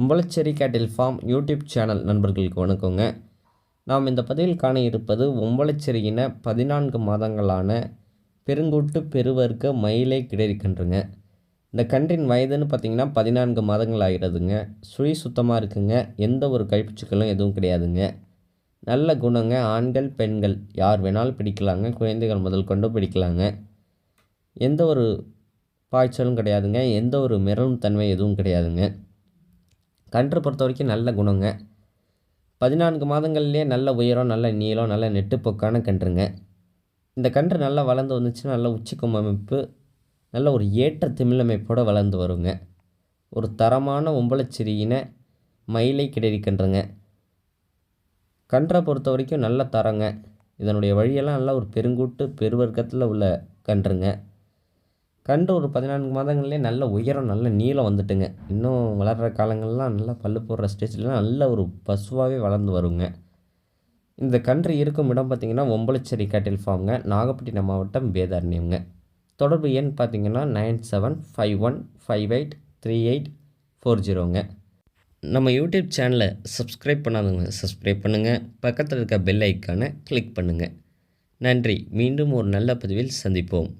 உம்பளச்சேரி கேட்டில் form YouTube channel நண்பர்களுக்கு வணக்கங்க. நாம் இந்த பதிவில் காண இருப்பது உம்பளச்சேரியின பதினான்கு மாதங்களான பெருங்கூட்டு பெருவர்க்க மயிலை கிடைக்கன்றுங்க இந்த கன்றின் வயதுன்னு பார்த்தீங்கன்னா பதினான்கு மாதங்கள் ஆகிடுதுங்க சுழி சுத்தமாக இருக்குங்க. எந்த ஒரு கைப்பிச்சுக்களும் எதுவும் கிடையாதுங்க. நல்ல குணங்க. ஆண்கள் பெண்கள் யார் வேணாலும் பிடிக்கலாங்க. குழந்தைகள் முதல் கொண்டு பிடிக்கலாங்க. எந்த ஒரு பாய்ச்சலும் கிடையாதுங்க. எந்த ஒரு மிரளும் தன்மை எதுவும் கிடையாதுங்க. கன்று பொறுத்த வரைக்கும் நல்ல குணங்க. பதினான்கு மாதங்கள்லேயே நல்ல உயரம் நல்ல நீளம் நல்ல நெட்டுப்போக்கான கன்றுங்க. இந்த கன்று நல்லா வளர்ந்து வந்துச்சுன்னா நல்ல உச்சிக்கும் அமைப்பு நல்ல ஒரு ஏற்ற திமிழமைப்போடு வளர்ந்து வருங்க. ஒரு தரமான ஒம்பளச்சிறியின மயிலை கிடைரி கன்றுங்க. கன்றை பொறுத்த வரைக்கும் நல்ல தரங்க. இதனுடைய வழியெல்லாம் நல்ல ஒரு பெருங்கூட்டு பெருவர்க்கத்தில் உள்ள கன்றுங்க. கன்று ஒரு பதினான்கு மாதங்கள்லேயே நல்ல உயரம் நல்ல நீளம் வந்துட்டுங்க. இன்னும் வளர்கிற காலங்கள்லாம் நல்லா பல்லு போடுற ஸ்டேஜ்லாம் நல்ல ஒரு பசுவாகவே வளர்ந்து வருங்க. இந்த கன்று இருக்கும் இடம் பார்த்திங்கன்னா ஒம்பளச்சேரி கேட்டில் ஃபார்ம்ங்க நாகப்பட்டினம் மாவட்டம் வேதாரண்யம்ங்க. தொடர்பு எண் பார்த்திங்கன்னா nine seven five one five eight three eight four ஜீரோங்க நம்ம யூடியூப் சேனலை சப்ஸ்கிரைப் பண்ணாதவங்க சப்ஸ்கிரைப் பண்ணுங்கள் பக்கத்தில் இருக்க பெல் ஐக்கானை கிளிக் பண்ணுங்கள் நன்றி. மீண்டும் ஒரு நல்ல பதிவில் சந்திப்போம்.